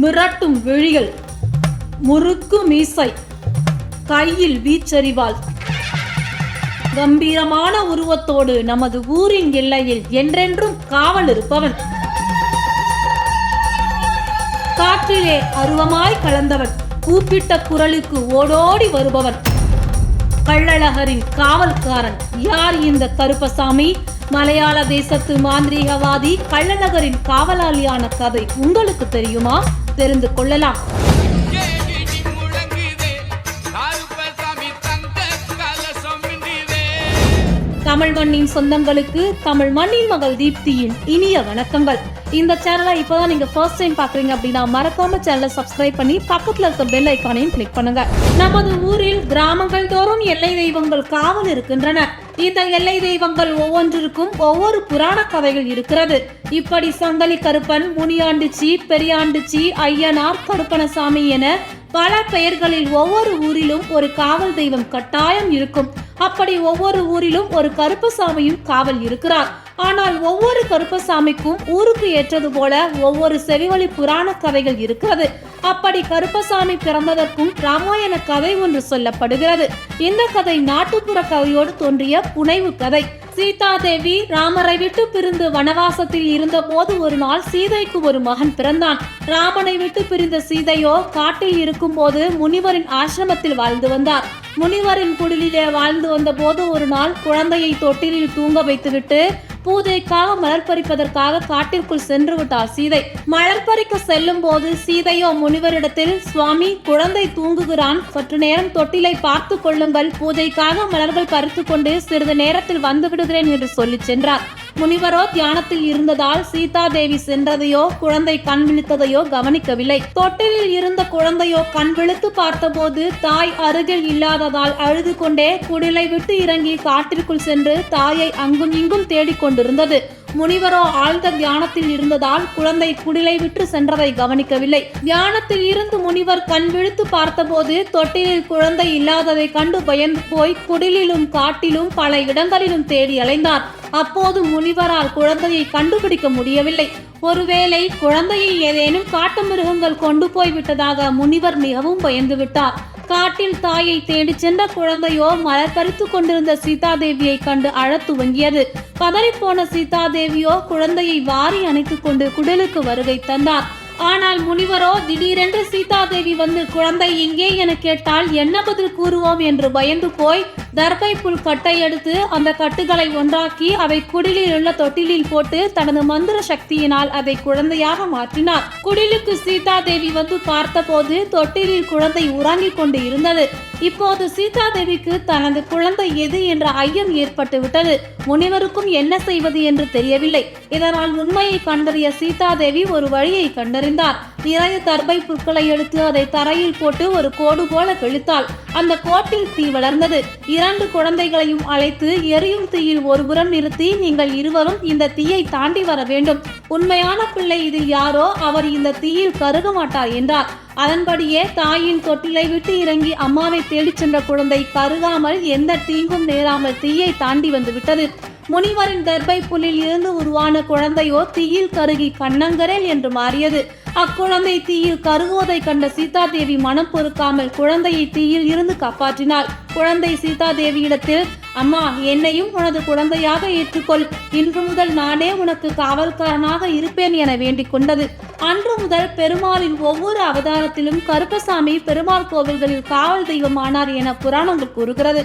மிரட்டும் விழிகள். முறுக்கு மீசை. கையில் வீச்சறிவாள் கம்பீரமான உருவத்தோடு நமது ஊரின் எல்லையில் என்றென்றும் காவல் இருப்பவன். காற்றிலே அருவமாய் கலந்தவன். கூப்பிட்ட குரலுக்கு ஓடோடி வருபவன். கள்ளழகரின் காவல்காரன். யார் இந்த கருப்பசாமி? மலையாள தேசத்து மாந்திரீகவாதி கள்ளநகரின் காவலாளியான கதை உங்களுக்கு தெரியுமா? தெரிந்து கொள்ளலாம். தமிழ் மண்ணின் சொந்தங்களுக்கு தமிழ் மண்ணின் மகள் தீப்தியின் இனிய வணக்கங்கள். இந்த சேனலை இப்போதான் நீங்க ஃபர்ஸ்ட் டைம் பாக்குறீங்க அப்படின்னா மறக்காம சேனலை சப்ஸ்கிரைப் பண்ணி பக்கத்துல இருக்க பெல் ஐக்கானையும் கிளிக் பண்ணுங்க. நமது ஊரில் கிராமங்கள் தோறும் எல்லை தெய்வங்கள் காவல் இருக்கின்றன. இந்த எல்லை தெய்வங்கள் ஒவ்வொன்றிற்கும் ஒவ்வொரு புராண கதைகள் இருக்கிறது. இப்படி சங்கலி கருப்பன் முனியாண்டிச்சி பெரியாண்டிச்சி ஐயனார் கருப்பணசாமி என பல பெயர்களில் ஒவ்வொரு ஊரிலும் ஒரு காவல் தெய்வம் கட்டாயம் இருக்கும். அப்படி ஒவ்வொரு ஊரிலும் ஒரு கருப்பசாமியும் காவல் இருக்கிறார். ஆனால் ஒவ்வொரு கருப்பசாமிக்கும் ஊருக்கு ஏற்றது போல ஒவ்வொரு செவிவழி புராண கதைகள் இருக்கிறது. அப்படி கருப்பசாமி பிறந்ததற்கும் ராமாயண கதை ஒன்று சொல்லப்படுகிறது. இந்த கதை நாட்டுப்புற கதையோடு தோன்றிய புனைவு கதை. சீதா தேவி ராமரை விட்டு பிரிந்து வனவாசத்தில் இருந்தபோது ஒரு நாள் சீதைக்கு ஒரு மகன் பிறந்தான். ராமனை விட்டு பிரிந்த சீதையோ காட்டில் இருக்கும்போது முனிவரின் ஆசிரமத்தில் வாழ்ந்து வந்தார். முனிவரின் குடிலிலே வாழ்ந்து வந்தபோது ஒரு நாள் குழந்தையை தொட்டிலில் தூங்க வைத்துவிட்டு பூஜைக்காக மலர் பறிப்பதற்காக காட்டிற்குள் சென்று விட்டார் சீதை. மலர் பறிக்க செல்லும் போது சீதையோ முனிவரிடத்தில் சுவாமி குழந்தை தூங்குகிறான். சற்று நேரம் தொட்டிலை பார்த்து கொள்ளுங்கள். பூஜைக்காக மலர்கள் பறித்து கொண்டு சிறிது நேரத்தில் வந்துவிடும் விடுகிறேன் என்று சொல்லி சென்றார். முனிவரோ தியானத்தில் இருந்ததால் சீதா தேவி சென்றதையோ குழந்தை கண் விழித்ததையோ கவனிக்கவில்லை. தொட்டிலில் இருந்த குழந்தையோ கண் விழித்து பார்த்தபோது தாய் அருகில் இல்லாததால் அழுது கொண்டே குடிலை விட்டு இறங்கி காட்டிற்குள் சென்று தாயை அங்கும் இங்கும் தேடிக் கொண்டிருந்தது. முனிவரோ ஆழ்ந்த தியானத்தில் இருந்ததால் குழந்தை குடிலை விட்டு சென்றதை கவனிக்கவில்லை. தியானத்தில் இருந்து முனிவர் கண் விழித்து பார்த்தபோது தொட்டிலில் குழந்தை இல்லாததை கண்டு பயந்து போய் குடிலிலும் காட்டிலும் பல இடங்களிலும் தேடி அலைந்தார். அப்போது முனிவரால் குழந்தையை கண்டுபிடிக்க முடியவில்லை. ஒருவேளை குழந்தையை ஏதேனும் காட்டு மிருகங்கள் கொண்டு போய் விட்டதாக முனிவர் மிகவும் பயந்து விட்டார். காட்டில் தாயை தேடி சென்ற குழந்தையோ மலர் பறித்து கொண்டிருந்த சீதாதேவியை கண்டு அழத் துவங்கியது பதறிப்போன சீதாதேவியோ குழந்தையை வாரி அணைத்துக் கொண்டு குடிலுக்கு வருகை தந்தார். ஆனால் முனிவரோ திடீரென்று சீதாதேவி வந்து குழந்தை எங்கே என கேட்டால் என்ன பதில் கூறுவோம்? என்று பயந்து போய் தர்பை புல் கட்டை எடுத்து அந்த கட்டுகளை ஒன்றாக்கி அவை குடிலில் உள்ள தொட்டிலில் போட்டு தனது மந்திர சக்தியினால் அதை குழந்தையாக மாற்றினார். குடிலுக்கு சீதாதேவி வந்து பார்த்தபோது தொட்டிலில் குழந்தை உறங்கிக் கொண்டு இருந்தது. இப்போது சீதாதேவிக்கு தனது குழந்தை எது என்ற ஐயம் ஏற்பட்டு விட்டது முனிவருக்கும் என்ன செய்வது என்று தெரியவில்லை. இதனால் உண்மையை கண்டறிய சீதாதேவி ஒரு வழியை கண்டறிந்தார். நிறைய தர்பை புற்களை எடுத்து அதை தரையில் போட்டு ஒரு கோடு போல கிழித்தாள். அந்த கோட்டில் தீ வளர்ந்தது. இரண்டு குழந்தைகளையும் அழைத்து எரியும் தீயில் ஒருபுறம் நிறுத்தி நீங்கள் இருவரும் இந்த தீயை தாண்டி வர வேண்டும். உண்மையான பிள்ளை இதில் யாரோ அவர் இந்த தீயில் கருக மாட்டார் என்றார். அதன்படியே தாயின் தொட்டிலை விட்டு இறங்கி அம்மாவை தேடிச் சென்ற குழந்தை கருகாமல் எந்த தீங்கும் நேராமல் தீயை தாண்டி வந்து விட்டது. முனிவரின் தர்பை புல்லில் இருந்து உருவான குழந்தையோ தீயில் கருகி கண்ணங்கரேல் என்று மாறியது. அக்குழந்தை தீயில் கருகுவதை கண்ட சீதாதேவி மனம் பொறுக்காமல் குழந்தையை தீயில் இருந்து காப்பாற்றினாள். குழந்தை சீதாதேவியிடத்தில் அம்மா என்னையும் உனது குழந்தையாக ஏற்றுக்கொள். இன்று முதல் நானே உனக்கு காவல்காரனாக இருப்பேன் என வேண்டிக் கொண்டது. அன்று முதல் பெருமாளின் ஒவ்வொரு அவதாரத்திலும் கருப்பசாமி பெருமாள் கோவில்களில் காவல் தெய்வமானார் என புராணங்கள் கூறுகிறது.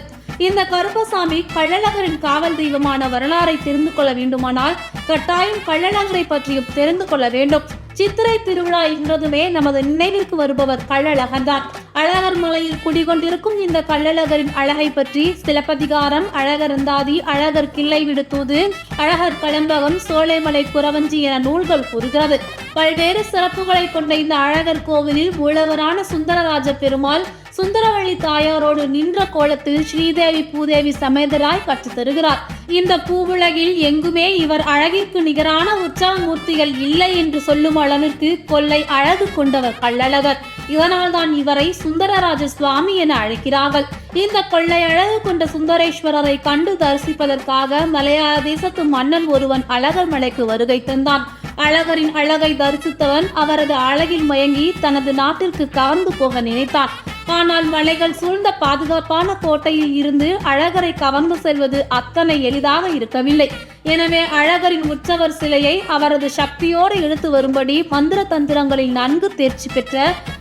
இந்த கருப்பசாமி கள்ளழகரின் காவல் தெய்வமான வரலாறை தெரிந்து கொள்ள வேண்டுமானால் கட்டாயம் கள்ளழகரை பற்றியும் தெரிந்து கொள்ள வேண்டும். சித்திரை திருவிழா என்றதுமே நமது நினைவிற்கு வருபவர் கள்ளழகன் தான் அழகர் மலையில் குடிகொண்டிருக்கும் இந்த கள்ளழகரின் அழகை பற்றி சிலப்பதிகாரம் அழகரந்தாதி அழகர் கிள்ளை விடுத்தூது அழகர் கலம்பகம் சோலைமலை குறவஞ்சி என நூல்கள் கூறுகிறது. பல்வேறு சிறப்புகளை கொண்ட இந்த அழகர் கோவிலில் மூலவரான சுந்தரராஜ பெருமாள் சுந்தரவள்ளி தாயாரோடு நின்ற கோலத்தில் ஸ்ரீதேவி பூதேவி சமேதராய் கற்றுத் தருகிறார். இந்த பூவுலகில் எங்குமே இவர் அழகிற்கு நிகரான உற்சவமூர்த்திகள் இல்லை என்று சொல்லும் அளவிற்கு கொள்ளை அழகு கொண்டவர் கள்ளழகர். இதனால்தான் இவரை சுந்தரராஜ சுவாமி என அழைக்கிறார்கள். இந்த கொள்ளை அழகு கொண்ட சுந்தரேஸ்வரரை கண்டு தரிசிப்பதற்காக மலையாள தேசத்து மன்னன் ஒருவன் அழகர் மலைக்கு வருகை தந்தான். அழகரின் அழகை தரிசித்தவன் அவரது அழகில் மயங்கி தனது நாட்டிற்கு கவர்ந்து போக நினைத்தான் ஆனால் மலைகள் சூழ்ந்த பாதுகாப்பான கோட்டையில் இருந்து அழகரை கவர்ந்து செல்வது அத்தனை எளிதாக இருக்கவில்லை. எனவே அழகரின் உற்சவர் சிலையை அவரது சக்தியோடு இழுத்து வரும்படி மந்திர தந்திரங்களில் நன்கு தேர்ச்சி பெற்ற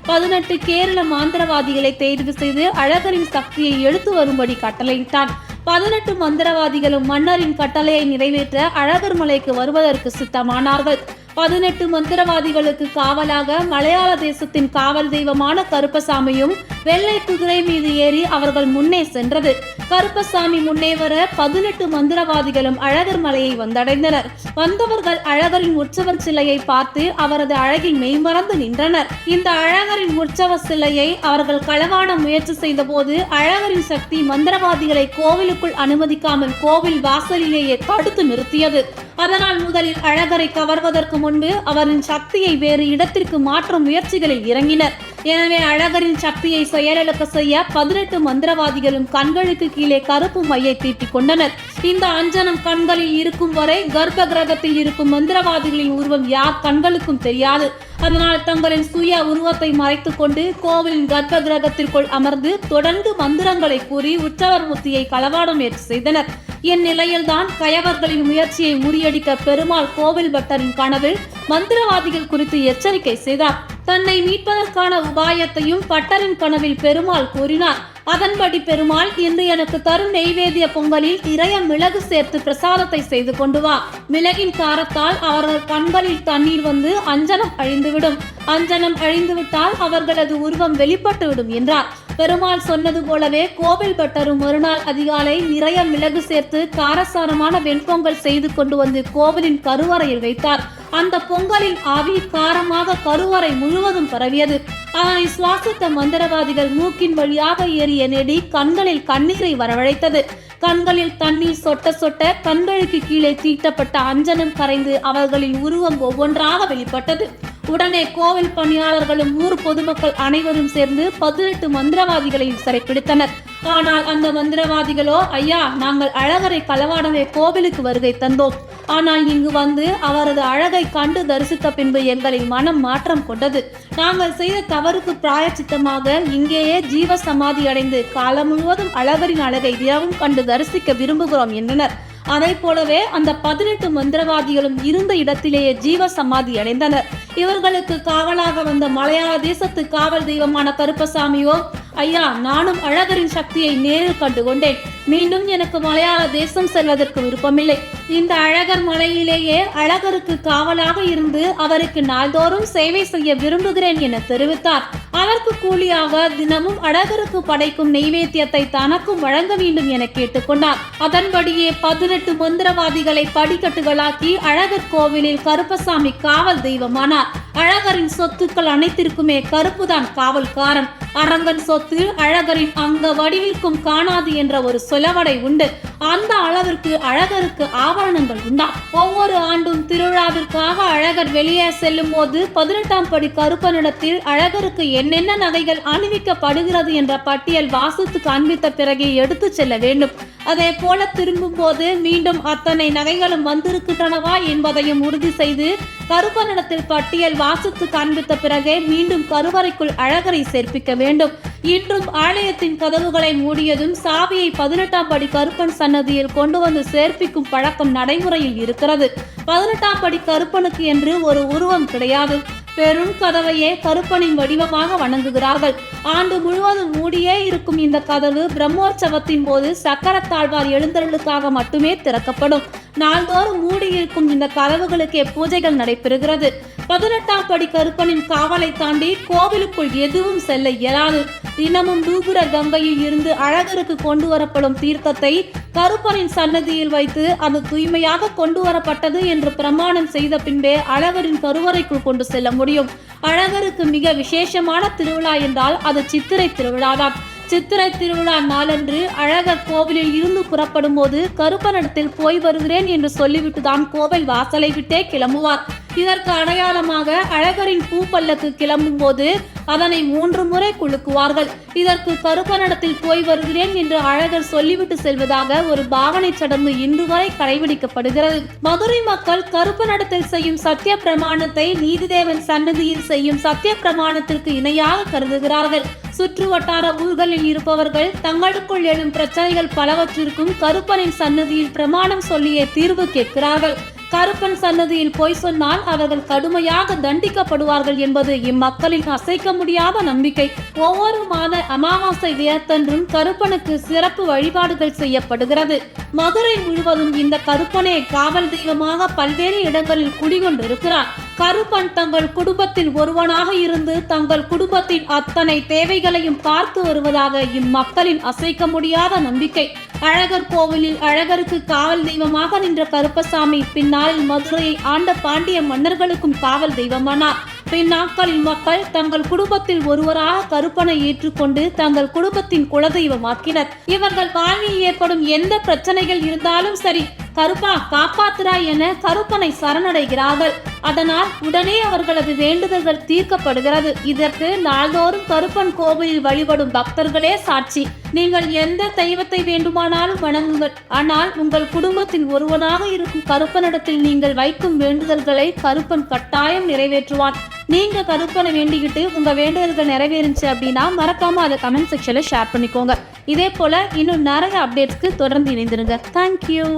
பதினெட்டு கேரள மாந்திரவாதிகளை தேர்வு செய்து அழகரின் சக்தியை எடுத்து வரும்படி கட்டளையிட்டான் பதினெட்டு மந்திரவாதிகளும் மன்னரின் கட்டளையை நிறைவேற்ற அழகர் மலைக்கு வருவதற்கு சித்தமானார்கள். பதினெட்டு மந்திரவாதிகளுக்கு காவலாக மலையாள தேசத்தின் காவல் தெய்வமான கருப்பசாமியும் வெள்ளை குதிரை மீது ஏறி அவர்கள் முன்னே சென்றது. கருப்பசாமி முன்னே வர பதினெட்டு மந்திரவாதிகளும் அழகர் மலையை வந்தடைந்தனர். வந்தவர்கள் அழகரின் உற்சவர் சிலையை பார்த்து அவரது அழகில் மெய்மறந்து நின்றனர். இந்த அழகரின் உற்சவ சிலையை அவர்கள் களவாட முயற்சி செய்த போது அழகரின் சக்தி மந்திரவாதிகளை கோவிலுக்குள் அனுமதிக்காமல் கோவில் வாசலிலேயே தடுத்து நிறுத்தியது. அதனால் முதலில் அழகரை கவர்வதற்கு முன்பு அவரின் சக்தியை வேறு இடத்திற்கு மாற்றும் முயற்சிகளில் இறங்கினர். எனவே அழகரின் சக்தியை செயலிழக்க செய்ய பதினெட்டு மந்திரவாதிகளும் கண்களுக்கு கீழே கருப்பு மையை தீட்டிக் கொண்டனர். இந்த அஞ்சனம் கண்களில் இருக்கும் வரை கர்ப்ப கிரகத்தில் இருக்கும் மந்திரவாதிகளின் உருவம் யார் கண்களுக்கும் தெரியாது. அதனால் தங்களின் சுய உருவத்தை மறைத்துக் கொண்டு கோவிலின் கர்ப்ப கிரகத்திற்குள் அமர்ந்து தொடர்ந்து மந்திரங்களை கூறி உற்சவர் முத்தியை களவாட முயற்சி செய்தனர். இந்நிலையில்தான் கயவர்களின் முயற்சியை முறியடிக்க பெருமாள் கோவில் பட்டரின் கனவில் மந்திரவாதிகள் குறித்து எச்சரிக்கை செய்தார். தன்னை மீட்பதற்கான உபாயத்தையும் பட்டரின் கனவில் பெருமாள் கூறினார். அதன்படி பெருமாள் இன்று எனக்கு தரும் நெய்வேத்திய பொங்கலில் நிறைய மிளகு சேர்த்து பிரசாதத்தை செய்து கொண்டு வா. மிளகின் காரத்தால் அவர்கள் கண்களில் தண்ணீர் வந்து அஞ்சனம் அழிந்துவிடும். அஞ்சனம் அழிந்துவிட்டால் அவர்களது உருவம் வெளிப்பட்டுவிடும் என்றார். பெருமாள் சொன்னது போலவே கோவில் பட்டரும் மறுநாள் அதிகாலை நிறைய மிளகு சேர்த்து காரசாரமான வெண்பொங்கல் செய்து கொண்டு வந்து கோவிலின் கருவறையில் வைத்தார். அந்த பொங்கலின் ஆவி காரமாக கருவறை முழுவதும் பரவியது. அதனை சுவாசித்த மந்திரவாதிகள் மூக்கின் வழியாக ஏறிய நெடி கண்களில் கண்ணீரை வரவழைத்தது. கண்களில் தண்ணீர் சொட்ட சொட்ட கண்களுக்கு கீழே தீட்டப்பட்ட அஞ்சனம் கரைந்து அவர்களின் உருவம் ஒவ்வொன்றாக வெளிப்பட்டது. உடனே கோவில் பணியாளர்களும் ஊர் பொதுமக்கள் அனைவரும் சேர்ந்து பதினெட்டு மந்திரவாதிகளையும் சிறைப்பிடித்தனர். ஆனால் அந்த மந்திரவாதிகளோ ஐயா நாங்கள் அழகரை களவாடவே கோவிலுக்கு வருகை தந்தோம். ஆனால் இங்கு வந்து அவரது அழகை கண்டு தரிசித்த பின்பு எங்களின் மனம் மாற்றம் கொண்டது. நாங்கள் செய்த தவறுக்கு பிராயச்சித்தமாக இங்கேயே ஜீவ சமாதி அடைந்து காலம் முழுவதும் அழகரின் அழகை தினமும் கண்டு தரிசிக்க விரும்புகிறோம் என்றனர். அதை போலவே அந்த பதினெட்டு மந்திரவாதிகளும் இருந்த இடத்திலேயே ஜீவ சமாதி அடைந்தனர். இவர்களுக்கு காவலாக வந்த மலையாள தேசத்து காவல் தெய்வமான கருப்பசாமியோ ஐயா நானும் அழகரின் சக்தியை நேரில் கண்டு கொண்டேன் மீண்டும் எனக்கு மலையாள தேசம் செல்வதற்கு விருப்பமில்லை. இந்த அழகர் மலையிலேயே அழகருக்கு காவலாக இருந்து அவருக்கு நாள்தோறும் சேவை செய்ய விரும்புகிறேன் என தெரிவித்தார். அதற்கு கூலியாக தினமும் அழகருக்கு படைக்கும் நெய்வேத்தியத்தை தனக்கும் வழங்க வேண்டும் என கேட்டுக்கொண்டார். அதன்படியே பதினெட்டு மந்திரவாதிகளை படிக்கட்டுகளாக்கி அழகர் கோவிலில் கருப்பசாமி காவல் தெய்வமானார். அழகரின் சொத்துக்கள் அனைத்திற்குமே கருப்புதான் காவல்காரன். அரங்கன் சொத்து அழகரின் அங்க வடிவிற்கும் காணாது என்ற ஒரு சொலவடை உண்டு. அந்த அளவிற்கு அழகருக்கு ஆபரணங்கள் உண்டா? ஒவ்வொரு ஆண்டும் திருவிழாவிற்காக அழகர் வெளியே செல்லும் போது பதினெட்டாம் படி கருப்பனிடத்தில் அழகருக்கு என்னென்ன நகைகள் அணிவிக்கப்படுகிறது என்ற பட்டியல் வாசித்து காண்பித்த பிறகே எடுத்துச் செல்ல வேண்டும். அதே போல திரும்பும் போது மீண்டும் அத்தனை நகைகளும் வந்திருக்கின்றனவா என்பதையும் உறுதி செய்து கருப்பனிடத்தில் பட்டியல் வாசித்து காண்பித்த பிறகே மீண்டும் கருவறைக்குள் அழகரை சேர்ப்பிக்க வேண்டும். இன்றும் ஆலயத்தின் கதவுகளை மூடியதும் சாவியை பதினெட்டாம் படி கருப்பன் சன்னதியில் கொண்டு வந்து சேர்ப்பிக்கும் பழக்கம் நடைமுறையில் இருக்கிறது. பதினெட்டாம் படி கருப்பனுக்கு என்று ஒரு உருவம் கிடையாது. பெரும் கதவையே கருப்பனின் வடிவமாக வணங்குகிறார்கள். ஆண்டு முழுவதும் மூடியே இருக்கும் இந்த கதவு பிரம்மோற்சவத்தின் போது சக்கரத்தாழ்வார் எழுந்தருளுக்காக மட்டுமே திறக்கப்படும். நாள்தோறும் மூடியிருக்கும் இந்த கதவுகளுக்கே பூஜைகள் நடைபெறுகிறது. பதினெட்டாம் படி கருப்பனின் காவலை தாண்டி கோவிலுக்குள் எதுவும் செல்ல இயலாது. தினமும் தூபுர கங்கையில் இருந்து அழகருக்கு கொண்டு வரப்படும் தீர்த்தத்தை கருப்பனின் சன்னதியில் வைத்து அது தூய்மையாக கொண்டு வரப்பட்டது என்று பிரமாணம் செய்த பின்பே அழகரின் கருவறைக்குள் கொண்டு செல்ல முடியும். அழகருக்கு மிக விசேஷமான திருவிழா என்றால் அது சித்திரை திருவிழாதான். சித்திரை திருவிழா நாளன்று அழகர் கோவிலில் இருந்து புறப்படும் போது கருப்பனிடத்தில் போய் வருகிறேன் என்று சொல்லிவிட்டு தான் கோவில் வாசலை விட்டே கிளம்புவார். இதற்கு அடையாளமாக அழகரின் பூ பல்லக்கு கிளம்பும் போது அதனை மூன்று முறை குலுக்குவார்கள். இதற்கு கருப்பனிடத்தில் போய் வருகிறேன் என்று அழகர் சொல்லிவிட்டு செல்வதாக ஒரு பாவனை சடங்கு இன்று வரை கடைபிடிக்கப்படுகிறது. மதுரை மக்கள் கருப்பனிடத்தில் செய்யும் சத்திய பிரமாணத்தை நீதிதேவன் சன்னதியில் செய்யும் சத்திய பிரமாணத்திற்கு இணையாக கருதுகிறார்கள். சுற்று வட்டார ஊர்களில் இருப்பவர்கள் தங்களுக்குள் எழும் பிரச்சனைகள் பலவற்றிற்கும் கருப்பனின் சன்னதியில் பிரமாணம் சொல்லியே தீர்வு கேட்கிறார்கள். கருப்பன் சன்னதியில் பொய் சொன்னால் அவர்கள் கடுமையாக தண்டிக்கப்படுவார்கள் என்பது இம்மக்களின் அசைக்க முடியாத நம்பிக்கை. ஒவ்வொரு மாத அமாவாசை தினத்தன்றும் கருப்பனுக்கு சிறப்பு வழிபாடுகள் செய்யப்படுகிறது. மதுரை முழுவதும் இந்த கருப்பனே காவல் தெய்வமாக பல்வேறு இடங்களில் குடிகொண்டிருக்கிறார். கருப்பன் தங்கள் குடும்பத்தில் ஒருவனாக இருந்து தங்கள் குடும்பத்தின் அத்தனை தேவைகளையும் பார்த்து வருவதாக இம்மக்களின் அசைக்க முடியாத நம்பிக்கை. அழகர் கோவிலில் அழகருக்கு காவல் தெய்வமாக நின்ற கருப்பசாமி பின்னாளில் மதுரையை ஆண்ட பாண்டிய மன்னர்களுக்கும் காவல் தெய்வமானார். பின்னாட்களில் மக்கள் தங்கள் குடும்பத்தில் ஒருவராக கருப்பனை ஏற்றுக்கொண்டு தங்கள் குடும்பத்தின் குலதெய்வமாக்கினர். இவர்கள் வாழ்வில் ஏற்படும் எந்த பிரச்சனைகள் இருந்தாலும் சரி கருப்பா காப்பாத்துறாய் என கருப்பனை சரணடைகிறார்கள். அதனால் உடனே அவர்களது வேண்டுதல்கள் தீர்க்கப்படுகிறது. இதற்கு நாள்தோறும் கருப்பன் கோவிலில் வழிபடும் பக்தர்களே சாட்சி. நீங்கள் எந்த தெய்வத்தை வேண்டுமானாலும் வணங்குங்கள். ஆனால் உங்கள் குடும்பத்தில் ஒருவனாக இருக்கும் கருப்பனிடத்தில் நீங்கள் வைக்கும் வேண்டுதல்களை கருப்பன் கட்டாயம் நிறைவேற்றுவான். நீங்க கருப்பனை வேண்டிக்கிட்டு உங்க வேண்டுதல்கள் நிறைவேறுச்சு அப்படின்னா மறக்காம அதை கமெண்ட் செக்ஷன்ல ஷேர் பண்ணிக்கோங்க. இதே போல இன்னும் நிறைய அப்டேட்ஸ்க்கு தொடர்ந்து இணைந்திருங்க. தேங்க்யூ